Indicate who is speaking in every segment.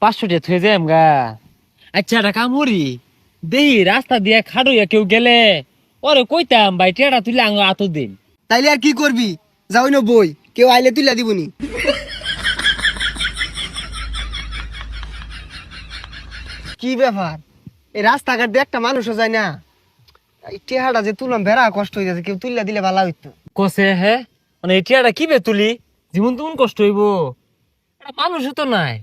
Speaker 1: পাঁচশো টাকা থুয়ে যাই গা। আচ্ছা একটা কাম করি দেই রাস্তা দিয়ে খাড়ইয়া কেউ গেলে ওরে কইতাম ভাই টেড়া তুলে আঙ আতো দিন
Speaker 2: তাইলে আর কি করবি? যাও না বই কেউ আইলে তুইলা দিবনি। কি ব্যাপার? এই রাস্তাঘাট দিয়ে একটা মানুষও যায় না। এই টেহাটা যে তুলাম বেড়া কষ্ট হয়ে যাচ্ছে কেউ তুললা দিলে ভালো হইতো।
Speaker 1: কসে হে? মানে এই টেড়াটা কি বে তুলি? জীবন তেমন কষ্ট হইব। এটা মানুষও তো নাই।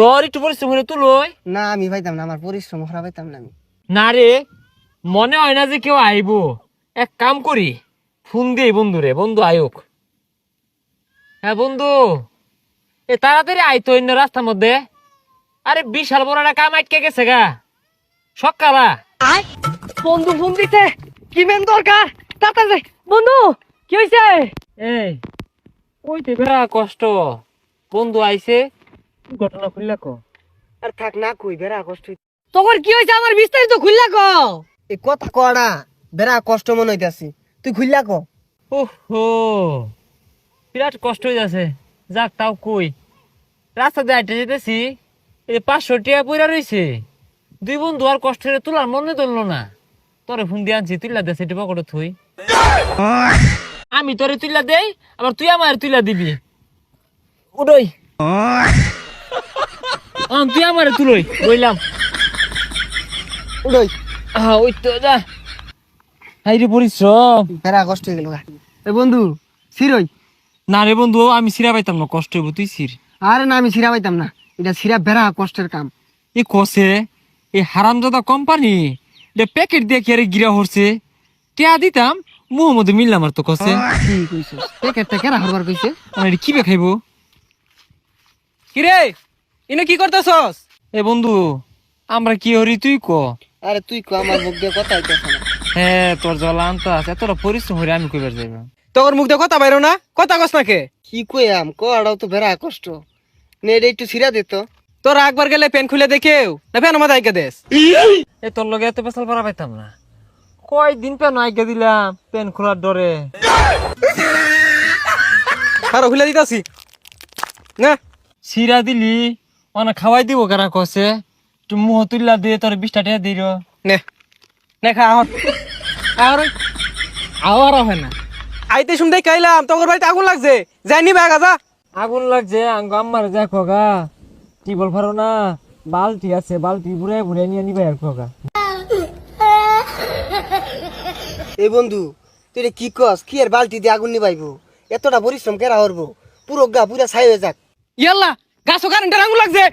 Speaker 1: দর একটু পরিশ্রম করে তুলই
Speaker 2: না আমি পাইতাম না আমার পরিশ্রম খারাপ পাইতাম না আমি।
Speaker 1: না রে মনে হয় না যে কেউ আইব। এক কাম করি ফোন দিয়ে বন্ধু রে বন্ধু আয়োক। হ্যাঁ বন্ধু। এ তাড়াতাড়ি আইতো অন্য রাস্তার মধ্যে। আরে বিশাল বড় একটা কাম আটকে গেছে গা। সকালা
Speaker 3: বন্ধু ফোন দিতে কি মেন দরকার? তাড়াতাড়ি। বন্ধু কি হয়েছে
Speaker 1: এই বেড়া কষ্ট। বন্ধু আইছে। ঘটনা খুললা কো?
Speaker 2: আর থাক না কই বেড়া কষ্ট।
Speaker 3: তোর কি হয়েছে আমার বিস্তারিত খুললা ক?
Speaker 2: এই কথা কড়া বেড়া কষ্ট মনে হইতাছি। তুই খুললা ক?
Speaker 1: ওহো বিরাট কষ্ট হয়ে যাচ্ছে যাক তাও কই। রাস্তা দিয়ে হাঁটে যেতেছি এই পাঁচশো টিয়া পইরা রইছে। দুই বন্ধু আর কষ্ট করে তোলার মনে ধরলো না। তোরে ফোন দিয়ে আনছি তুইলা দে সেটি পকেটে থুই। আমি তোরে তুইলা দেই আবার তুই আমার তুইলা দিবি। উড়ই। আম তুই আমার তুলই। বইলাম।
Speaker 2: উড়ই।
Speaker 1: ওই তো যা। হাই রে পরিশ্রম।
Speaker 2: কষ্ট হয়ে গেল গা। এ বন্ধু সিরই
Speaker 1: না রে বন্ধু আমি সিরা পাইতাম না কষ্ট হইব তুই সির।
Speaker 2: আরে না আমি সিরা পাইতাম না। এটা সিরা বেড়া কষ্টের কাম।
Speaker 1: এ কসে এই হারামজাদা কোম্পানি এটা প্যাকেট দিয়ে কি আরে গিরা হরছে? টিয়া দিতাম মুহ মধ্যে মিললাম আর তো কসে।
Speaker 2: কি কইছস? প্যাকেটটা কেরা হরবার কইছে?
Speaker 1: আমি কি বে খাইবো?
Speaker 3: কিরে ইনে কি করতেছস?
Speaker 1: এ বন্ধু আমরা কি হরি তুই ক?
Speaker 2: আরে তুই কো আমার মুখ দিয়ে কথা হইতাছ না।
Speaker 1: হ্যাঁ তোর জল আনতা আছে এতটা পরিশ্রম হরে আমি কইবার যাইব।
Speaker 3: তোর মুখ দিয়ে কথা বাইরো না কথা কস নাকে?
Speaker 2: কি কইয়াম কড়াও তো বেড়া কষ্ট। নে এটা একটু সিরা দে তো।
Speaker 3: তোর একবার গেলে পেন খুলে দেখেও না পেন মাথা আইকে দেস?
Speaker 1: এ তোর লগে এত পেশাল পারা পাইতাম না। কয় দিন পেন আইকে দিলাম পেন খোলার ডরে।
Speaker 3: আর খুলে দিতাছি। না।
Speaker 1: সিরা দিলি? অনেক খাওয়াই দিব কারা কসে তুই মুহ তুললা দিয়ে তোর বিশটা টাকা দিল
Speaker 3: নে। নে খা আহত আর
Speaker 1: আওয়ার হয় না।
Speaker 3: আইতে শুনতে কাইলাম তোর বাড়িতে আগুন লাগছে। যাই নিবে আগা যা।
Speaker 1: আগুন লাগছে আঙ্গ আম্মার যা খোগা। টিবল ফারো না বালতি আছে বালতি বুড়ে বুড়ে নিয়ে নিবে আর খোগা।
Speaker 2: এই বন্ধু তুই কি কস কি আর বালতি দিয়ে আগুন নিবাইবো? এতটা পরিশ্রম কেরা হরবো পুরো গা পুরা ছাই হয়ে যাক।
Speaker 3: ইয়াল্লা গাছ কারেন্টের আগুন লাগছে।